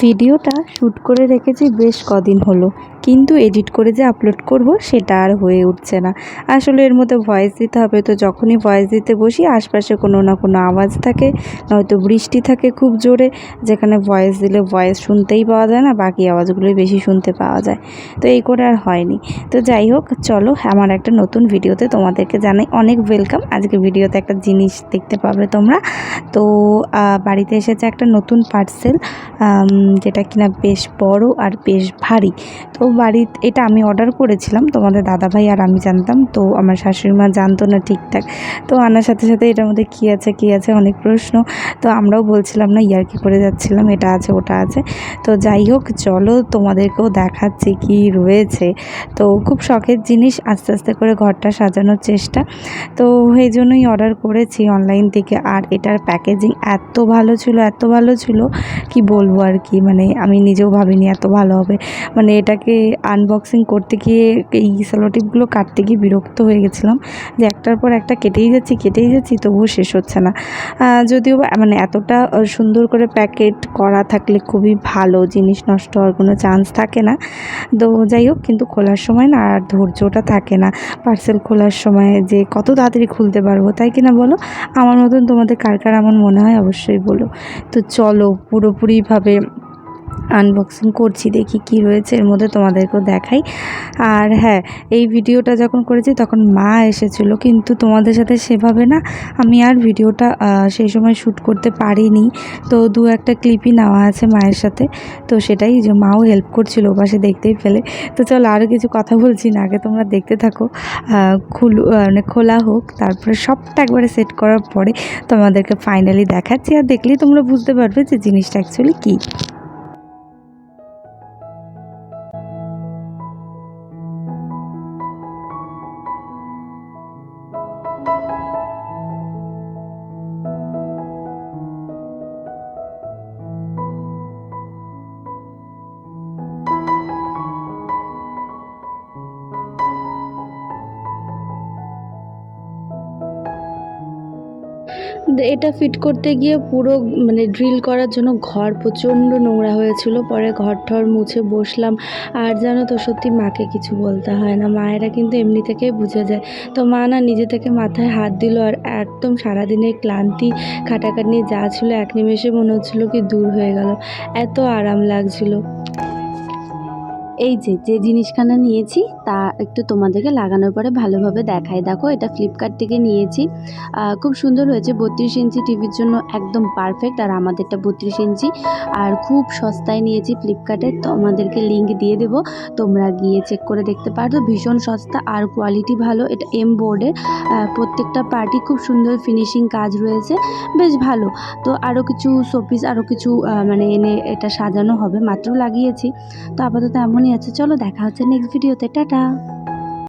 ভিডিওটা শ্যুট করে রেখেছি বেশ কদিন হলো। কিন্তু এডিট করে যে আপলোড করব সেটা আর হয়ে উঠছে না। আসলে এর মধ্যে ভয়েস দিতে হবে তো যখনই ভয়েস দিতে বসি আশপাশে কোনো না কোনো আওয়াজ থাকে, নয়তো বৃষ্টি থাকে খুব জোরে, যেখানে ভয়েস দিলে ভয়েস শুনতেই পাওয়া যায় না, বাকি আওয়াজগুলোই বেশি শুনতে পাওয়া যায়। তো এই করে আর হয়নি। তো যাই হোক, চলো আমার একটা নতুন ভিডিওতে তোমাদেরকে জানাই অনেক ওয়েলকাম আজকে ভিডিওতে একটা জিনিস দেখতে পাবে তোমরা। তো বাড়িতে এসেছে একটা নতুন পার্সেল যেটা কিনা বেশ বড় আর বেশ ভারী। তো বাড়ি এটা আমি অর্ডার করেছিলাম, তোমাদের দাদাভাই আর আমি জানতাম, তো আমার শাশুড়ি মা জানতো না ঠিকঠাক। তো আনার সাথে সাথে এটার মধ্যে কী আছে কী আছে, অনেক প্রশ্ন। তো আমরাও বলছিলাম না, ইয়ার্কি করে যাচ্ছিলাম, এটা আছে, ওটা আছে। তো যাই হোক, চলো তোমাদেরকেও দেখাচ্ছি কি রয়েছে। তো খুব শখের জিনিস, আস্তে আস্তে করে ঘরটা সাজানোর চেষ্টা। তো এই জন্যই অর্ডার করেছি অনলাইন থেকে। আর এটার প্যাকেজিং এত ভালো ছিল, এত ভালো ছিল, কি বলব আর কি মানে আমি নিজেও ভাবিনি এত ভালো হবে। মানে এটাকে আনবক্সিং করতে গিয়ে এই সেলোটিপগুলো কাটতে গিয়ে বিরক্ত হয়ে গেছিলাম যে একটার পর একটা কেটেই যাচ্ছি কেটেই যাচ্ছি, তবুও শেষ হচ্ছে না। যদিও মানে এতটা সুন্দর করে প্যাকেট করা থাকলে খুবই ভালো, জিনিস নষ্ট হওয়ার কোনো চান্স থাকে না। তো যাই হোক, কিন্তু খোলার সময় না, আর ধৈর্যটা থাকে না। পার্সেল খোলার সময় যে কত তাড়াতাড়ি খুলতে পারব, তাই কি না বলো? আমার মতন তোমাদের কার কার এমন মনে হয় অবশ্যই বলো। তো চলো, পুরোপুরিভাবে আনবক্সিং করছি, দেখি কি রয়েছে, এর মধ্যে তোমাদেরকেও দেখাই। আর হ্যাঁ এই ভিডিওটা যখন করেছি তখন মা এসেছিল, কিন্তু তোমাদের সাথে সেভাবে না আমি আর ভিডিওটা সেই সময় শ্যুট করতে পারিনি। তো দু একটা ক্লিপই নেওয়া আছে মায়ের সাথে, তো সেটাই যে মাও হেল্প করছিল পাশে দেখতেই পেলে। তো চলো আরও কিছু কথা বলছি না, আগে তোমরা দেখতে থাকো। খুলু মানে খোলা হোক, তারপরে সবটা একবারে সেট করার পরে তোমাদেরকে ফাইনালি দেখাচ্ছি। আর দেখলেই তোমরা বুঝতে পারবে যে জিনিসটা অ্যাকচুয়ালি কী। এটা ফিট করতে গিয়ে পুরো মানে ড্রিল করার জন্য ঘর প্রচণ্ড নোংরা হয়েছিল। পরে ঘর ঠর মুছে বসলাম। আর জানো তো, সত্যি মাকে কিছু বলতে হয় না। মায়েরা কিন্তু এমনি থেকেই বুঝে যায়। তো মা না নিজে থেকে মাথায় হাত দিল আর একদম সারাদিনের ক্লান্তি, খাটাখাটনি যা ছিল, এক নিমেষে মনে হচ্ছিল কি দূর হয়ে গেল। এত আরাম লাগছিল। এই যে যে জিনিসখানা নিয়েছি, তা একটু তোমাদেরকে লাগানোর পরে ভালোভাবে দেখাই। দেখো, এটা ফ্লিপকার্ট থেকে নিয়েছি। খুব সুন্দর হয়েছে, বত্রিশ ইঞ্চি টিভির জন্য একদম পারফেক্ট আর আমাদেরটা বত্রিশ ইঞ্চি। আর খুব সস্তায় নিয়েছি ফ্লিপকার্টে তোমাদেরকে লিঙ্ক দিয়ে দেবো। তোমরা গিয়ে চেক করে দেখতে পারো ভীষণ সস্তা আর কোয়ালিটি ভালো। এটা এম বোর্ডের প্রত্যেকটা পার্টি খুব সুন্দর ফিনিশিং কাজ রয়েছে, বেশ ভালো। তো আরও কিছু শোপিস আরও কিছু মানে এনে এটা সাজানো হবে, মাত্র লাগিয়েছি। তো আপাতত এমনই আছে চলো দেখা হচ্ছে নেক্সট ভিডিওতে টাটা।